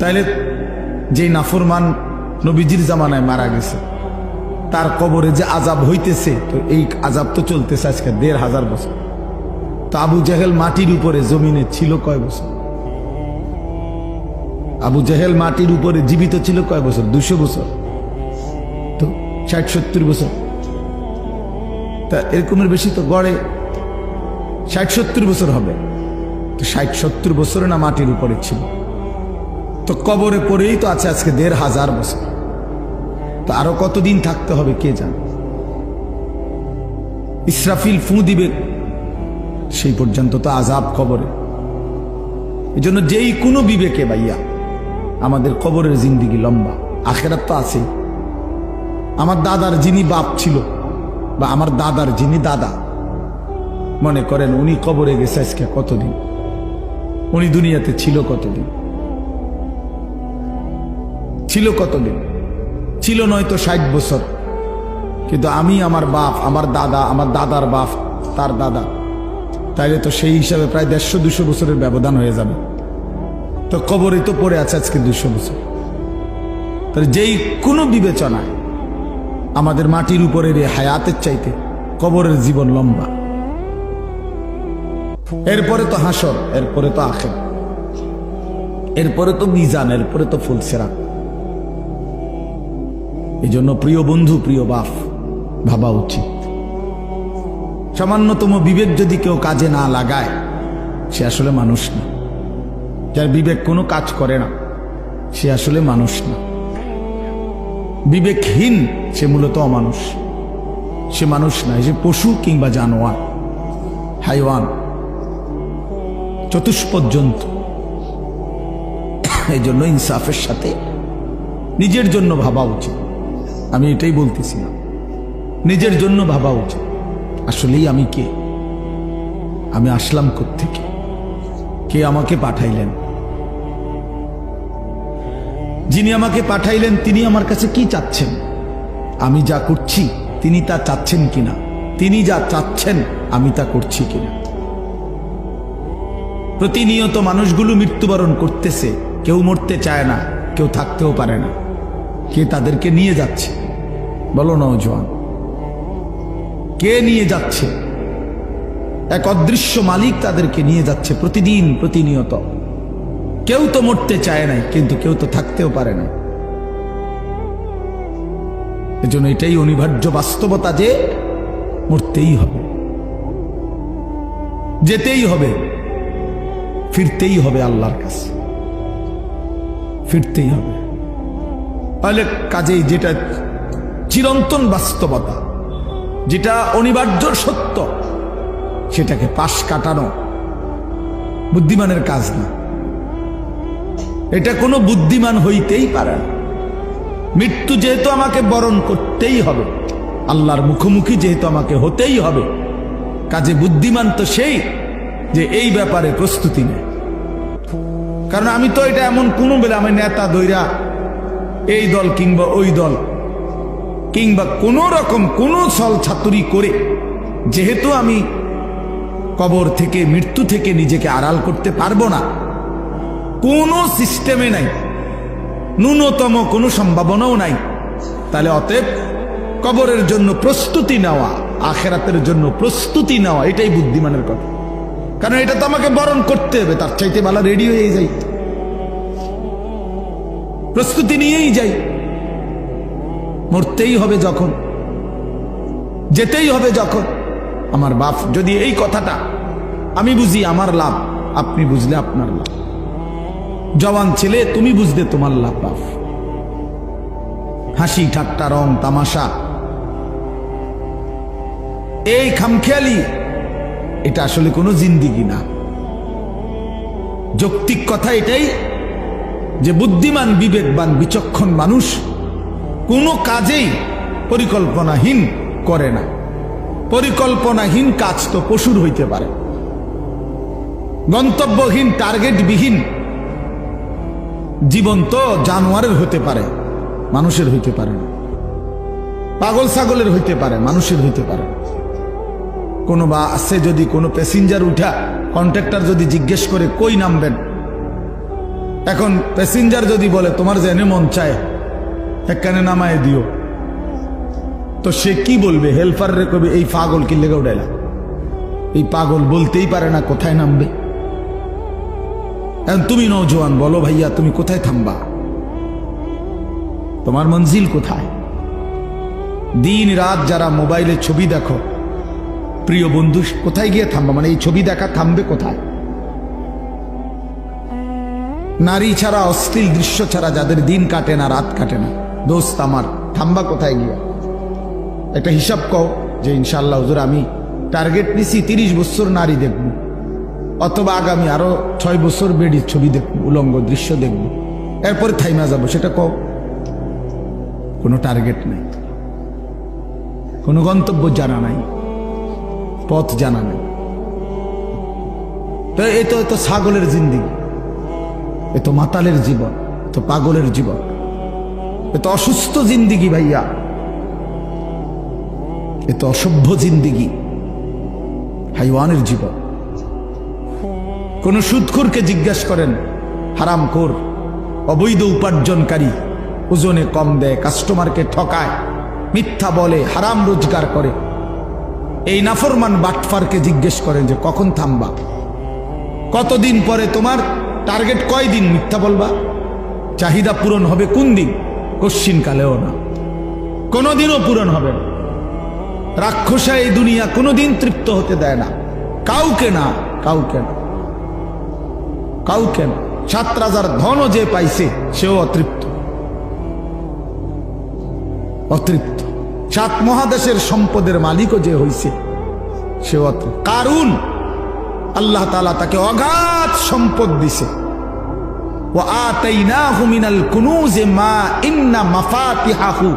তাইলে যেই নাফরমান নবীজির জামানায় মারা গেছে, তার কবরে যে আজাব হইতেছে, তো এই আজাব তো চলতেছে আজকে দেড় হাজার বছর। তো আবু জাহেল মাটির উপরে জমিনে ছিল কয় বছর? আবু জাহেল মাটির উপরে জীবিত ছিল কয় বছর? দুশো বছর। তো ষাট, সত্তর বছর। তা এরকমের বেশি তো গড়ে ষাট, সত্তর বছর হবে। তো ষাট, সত্তর বছরে না মাটির উপরে ছিল? তো কবরে পড়েই তো আছে আজকে দেড় হাজার বছর। তো আরও কতদিন থাকতে হবে কে জানে? ইসরাফিল ফু দিবে। সেই পর্যন্ত তো আজাব কবরে। এই জন্য যেই কোনো বিবেকে ভাইয়া, আমাদের কবরের জিন্দিগি লম্বা। আখেরাত তো আছেই। আমার দাদার যিনি বাপ ছিল, বা আমার দাদার যিনি দাদা, মনে করেন উনি কবরে গেছে আজকে কতদিন? উনি দুনিয়াতে ছিল কতদিন? ছিল কতদিন? ছিল নয়তো ষাট বছর। কিন্তু আমি আমার বাপ, আমার দাদা, আমার দাদার বাপ, তার দাদা, তাইলে তো সেই হিসাবে প্রায় দেড়শো, দুশো বছরের ব্যবধান হয়ে যাবে। তো কবরে তো পড়ে আছে আজকে দুশো বছর। তাহলে যেই কোনো বিবেচনায় আমাদের মাটির উপরের এই হায়াতের চাইতে কবরের জীবন লম্বা। এরপরে তো হাসর, এরপরে তো আখের, এরপরে তো মিজান, এরপরে তো ফুলসেরা এই জন্য প্রিয় বন্ধু, প্রিয় বাপ, ভাবা উচিত। সামান্যতম বিবেক যদি কেউ কাজে না লাগায়, সে আসলে মানুষ না। যার বিবেক কোনো কাজ করে না, সে আসলে মানুষ না। বিবেকহীন, সে মূলত অমানুষ। সে মানুষ না, সে পশু কিংবা জানোয়ার, হাইওয়ান চতুষ্পদ জন্তু এই জন্য ইনসাফের সাথে নিজের জন্য ভাবা উচিত। আমি এটাই বলতেছি না। নিজের জন্য ভাবা উচিত। আসলেই আমি কে? আমি আসলাম থেকে কে আমাকে পাঠাইলেন? যিনি আমাকে পাঠাইলেন, তিনি আমার কাছে কি চাচ্ছেন? আমি যা করছি, তিনি তা চাচ্ছেন কিনা? তিনি যা চাচ্ছেন, আমি তা করছি কিনা? প্রতিনিয়ত মানুষগুলো মৃত্যুবরণ করতেছে। কেউ মরতে চায় না, কেউ থাকতেও পারে না। কে তাদেরকে নিয়ে যাচ্ছে? বলো নৌজওয়ান কে নিয়ে যাচ্ছে? এক অদৃশ্য মালিক তাদেরকে নিয়ে যাচ্ছে প্রতিদিন, প্রতিনিয়ত। কেউ তো মরতে চায় নাই, কিন্তু কেউ তো থাকতেও পারে না এজন্য এটাই অনিবার্য বাস্তবতা যে মরতেই হবে। যেতেই হবে, ফিরতেই হবে আল্লাহর কাছে। ফিরতেই হবে। তাহলে কাজেই যেটা চিরন্তন বাস্তবতা, যেটা অনিবার্য সত্য, সেটাকে পাশ কাটানো বুদ্ধিমানের কাজ না। এটা কোনো বুদ্ধিমান হইতেই পারে না। মৃত্যু যেহেতু আমাকে বরণ করতেই হবে, আল্লাহর মুখোমুখি যেহেতু আমাকে হতেই হবে, কাজে বুদ্ধিমান তো সেই যে এই ব্যাপারে প্রস্তুতি নেয়। কারণ আমি তো এটা এমন কোনো বেলা আমি নেতা দৈরা এই দল কিংবা ওই দল কিংবা কোন রকম কোনো ছল ছাতুরি করে, যেহেতু আমি কবর থেকে, মৃত্যু থেকে নিজেকে আড়াল করতে পারব না, কোনো সিস্টেমে নাই, ন্যূনতম কোনো সম্ভাবনাও নাই, তাহলে অতএব কবরের জন্য প্রস্তুতি নেওয়া, আখেরাতের জন্য প্রস্তুতি নেওয়া, এটাই বুদ্ধিমানের কথা। কারণ এটা তো আমাকে বরণ করতে হবে, তার চাইতে ভালো রেডি হয়ে যাই। প্রস্তুতি নিয়েই যাই। মরতেই হবে যখন, যেতেই হবে যখন। আমার বাপ যদি এই কথাটা, আমি বুঝি আমার লাভ, আপনি বুঝলে আপনার লাভ। জওয়ান ছেলে, তুমি বুঝলে তোমার লাভ, বাপ। হাসি, ঠাট্টা, রং, তামাশা। এই খামখেয়ালি, এটা আসলে কোনো জিন্দিগি না। যৌক্তিক কথা এটাই যে বুদ্ধিমান, বিবেকবান, বিচক্ষণ মানুষ কোনো কাজেই পরিকল্পনাহীন করে না। পরিকল্পনাহীন কাজ তো পশুর হইতে পারে। গন্তব্যহীন, টার্গেটবিহীন জীবন তো জানোয়ারের হতে পারে, মানুষের হইতে পারে না। পাগল ছাগলের হইতে পারে, মানুষের হইতে পারে। কোনো বা আছে যদি কোনো প্যাসেঞ্জার উঠা কন্ট্রাক্টর যদি জিজ্ঞেস করে, কই নামবেন? এখন প্যাসেঞ্জার যদি বলে, তোমার জেনে মন চায় একখানে নামায় দিও। তো সে কি বলবে? হেল্পার রে কবে এই পাগল লেগে উঠাইলা এই পাগল বলতেই পারে না কোথায় নামবে। এখন তুমি নৌজওয়ান বলো ভাইয়া, তুমি কোথায় থামবা? তোমার মঞ্জিল কোথায়? দিন রাত যারা মোবাইলে ছবি দেখো, প্রিয় বন্ধু, কোথায় গিয়ে থামবা? মানে এই ছবি দেখা থামবে কোথায়? নারী ছাড়া অশ্লীল দৃশ্য ছাড়া যাদের দিন কাটে না, রাত কাটে না। দোস্ত আমার, থামবা কোথায় গিয়া? একটা হিসাব কও যে ইনশাল্লাহ হুজুর, আমি টার্গেট নিছি তিরিশ বছর নারী দেখব, অথবা আগামী আরও ছয় বছর বেডির ছবি দেখব, উলঙ্গ দৃশ্য দেখব, এরপরে থাইমা যাব, সেটা কও। কোনো টার্গেট নেই, কোনো গন্তব্য জানা নাই, পথ জানা নাই। তো এ তো ছাগলের জিন্দিগি, এ তো মাতালের জীবন তো পাগলের জীবন। এ তো অসুস্থ জিন্দিগি ভাইয়া। এ তো অসভ্য জিন্দিগি। হাইওয়ানের জীবন। কোন সুদখোরকে জিজ্ঞেস করেন, হারাম খোর, অবৈধ উপার্জনকারী ওজনে কম দেয়, কাস্টমারকে ঠকায়, মিথ্যা বলে, হারাম রোজগার করে। এই নাফরমান বাটফারকে জিজ্ঞেস করেন যে, কখন থামবা? কতদিন পরে তোমার টার্গেট কয় দিন মিথ্যা বলবা? চাহিদা পূরণ হবে কোন দিন? কশ্চিন কালেও না। কোনোদিনও পূরণ হবে না। রাক্ষসা এই দুনিয়া কোনোদিন তৃপ্ত হতে দেয় না। কাউকে না কাউকে না। কাউকে না। সাত রাজার ধনও যে পাইছে, সেও অতৃপ্ত। অতৃপ্ত। সাত মহাদেশের সম্পদের মালিকও যে হইছে সে অতৃপ্ত। কারুন? আল্লাহ তালা তাকে অগাধ সম্পদ দিছে। মিনাল কুনুজে মা ইন্না মাফাতিহাহু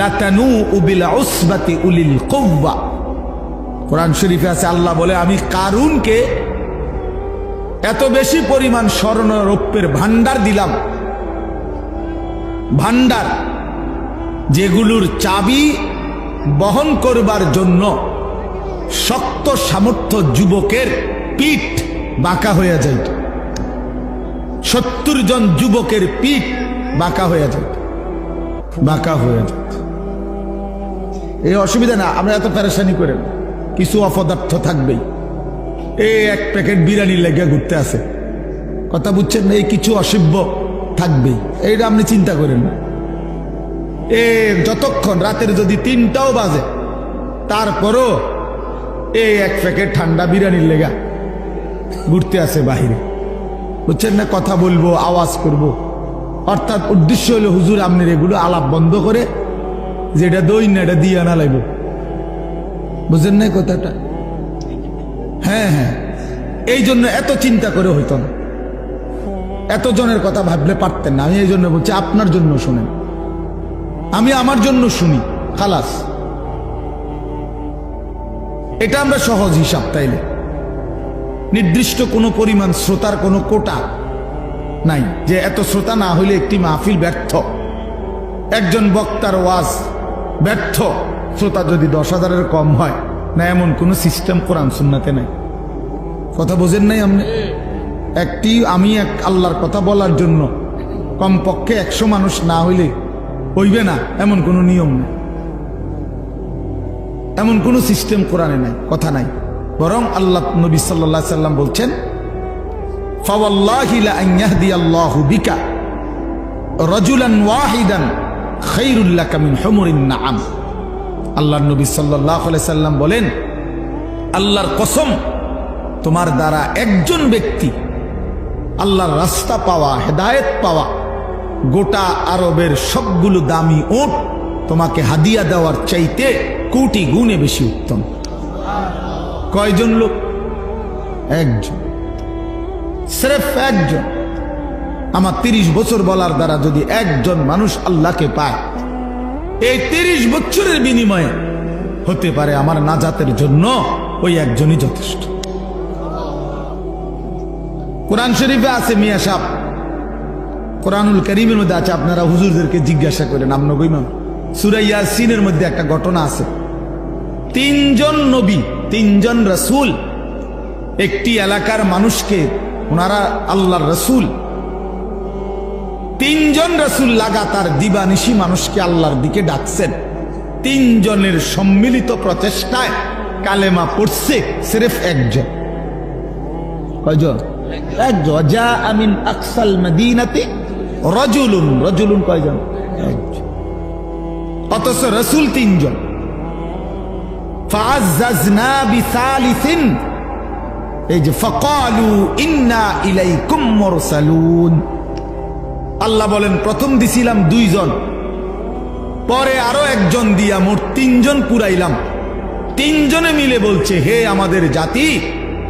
লাতানু উবিল উসবাতি উলিল কৌবা কোরআন শরীফে আছে, আল্লাহ বলে, আমি কারুনকে এত বেশি পরিমাণ স্বর্ণ রৌপ্যের ভান্ডার দিলাম। ভান্ডার যেগুলোর চাবি বহন করবার জন্য শক্ত সামর্থ্য যুবকের পিঠ বাঁকা হয়ে যাইত। সত্তর জন যুবকের পিঠ বাঁকা হয়ে যাইত বাঁকা হয়ে যেত এই অসুবিধা না, আমরা এত প্যারেশানি করে কিছু অপদার্থ থাকবেই। এই এক প্যাকেট বিরিয়ানি লেগে ঘুরতে আছে। কথা বুঝছেন এই কিছু অসভ্য থাকবেই। এইটা আপনি চিন্তা করেন এ যতক্ষণ রাতের যদি তিনটাও বাজে, তারপরও এই এক প্যাকেট ঠান্ডা বিরিয়ানির লেগা ঘুরতে আছে বাহিরে। বুঝছেন না? কথা বলব, আওয়াজ করব। অর্থাৎ উদ্দেশ্য হলো হুজুর আপনার এগুলো আলাপ বন্ধ করে, যেটা দই না, এটা দিয়ে আনা লাগবে। বুঝেন না কথাটা? হ্যাঁ হ্যাঁ। এই জন্য এত চিন্তা করে হইতো না। এত জনের কথা ভাবলে পারতেন না। আমি এই জন্য বলছি, আপনার জন্য শুনেন। আমি আমার জন্য শুনি, খালাস। এটা আমরা সহজ হিসাব তাইলে। নির্দিষ্ট কোনো পরিমাণ শ্রোতার কোনো কোটা নাই, যে এত শ্রোতা না হইলে একটি মাহফিল ব্যর্থ। একজন বক্তার ওয়াজ ব্যর্থ, শ্রোতা যদি দশ হাজারের কম হয়, না এমন কোনো সিস্টেম কোরআন সুন্নাতে নাই। কথা বোঝেন নাই আপনি? একটি, আমি এক আল্লাহর কথা বলার জন্য কমপক্ষে একশো মানুষ না হইলে হইবে না, এমন কোনো নিয়ম নেই। এমন কোনো সিস্টেম কোরআনে নাই, কথা নাই। বরং আল্লাহ নবী সাল্লাহ সাল্লাম বলছেন রাজুলান ওয়াহিদান মিন নবী সাল্লাল্লাহু সাল্লাম বলেন, আল্লাহর কসম, তোমার দ্বারা একজন ব্যক্তি আল্লাহর রাস্তা পাওয়া, হেদায়েত পাওয়া, গোটা আরবের সবগুলো দামি ওট তোমাকে হাদিয়া দেওয়ার চাইতে কোটি গুণে বেশি উত্তম। কয়জন লোক? একজন। স্রেফ একজন। আমার তিরিশ বছর বলার দ্বারা যদি একজন মানুষ আল্লাহকে পায়, এই তিরিশ বছরের বিনিময়ে হতে পারে আমার নাজাতের জন্য ওই একজনই যথেষ্ট। কোরআন শরীফে আছে মিয়া সাহ। কোরআনুল করিমের মধ্যে আছে, আপনারা হুজুরদেরকে জিজ্ঞাসা করেন আমনগইমাম সুরাইয়া সিনের মধ্যে একটা ঘটনা আছে। তিনজন নবী তিনজন রসুল, একটি এলাকার মানুষকে, ওনারা আল্লাহর রসুল। তিনজন রসুল লাগাতার দিবানিশি মানুষকে আল্লাহর দিকে ডাকছেন। তিনজনের সম্মিলিত প্রচেষ্টায় কালেমা পড়ছে সিরেফ একজন। কয়জন? একজন। যা আমিন আকসাল মদিনাতে রজুলুন। রজুলুন কয়জন? একজন। অথচ রসুল তিনজন। এই যে ফকালু ইন্না ইলাইকুম মুরসালুন আল্লাহ বলেন, প্রথম দিছিলাম দুইজন। পরে আরও একজন দিয়া মোট তিনজন পুরাইলাম। তিনজনে মিলে বলছে, হে আমাদের জাতি,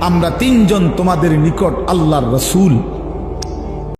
আমরা তিনজন তোমাদের নিকট আল্লাহর রসুল।